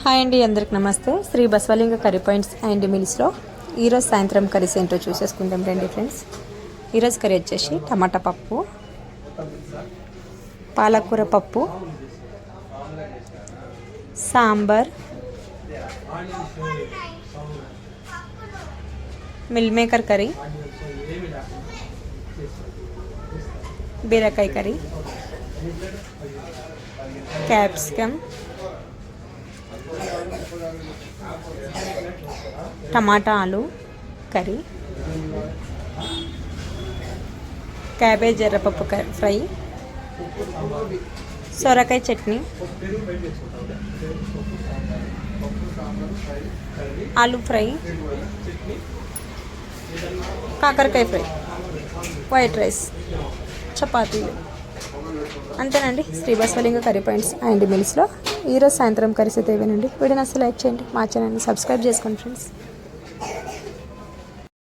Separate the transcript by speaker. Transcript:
Speaker 1: Hi అండి అందరికి నమస్తే. Shri Baswalinga curry points and మిల్స్లో ఈరోజు సాయంత్రం కర్రీస్ ఏంటో చూసేసుకుందాం రండి ఫ్రెండ్స్. ఈరోజు కర్రీ వచ్చేసి టమాటా పప్పు పాలకూర పప్పు సాంబార్ మిల్ మేకర్ కర్రీ బీరకాయ కర్రీ క్యాప్సికమ్ టమాటా ఆలు కర్రీ క్యాబేజ్ ఎర్రపప్పు ఫ్రై సొరకాయ చట్నీ ఆలు ఫ్రై కాకరకాయ ఫ్రై వైట్ రైస్ చపాతీలు. అంతేనండి. శ్రీభాస్వలింగ కర్రీ పాయింట్స్ అండ్ మిల్స్లో ఈరోజు సాయంత్రం కర్రీస్ అయితే ఇవేనండి. వీడియోని అసలు లైక్ చేయండి. మా ఛానల్ని సబ్స్క్రైబ్ చేసుకోండి ఫ్రెండ్స్.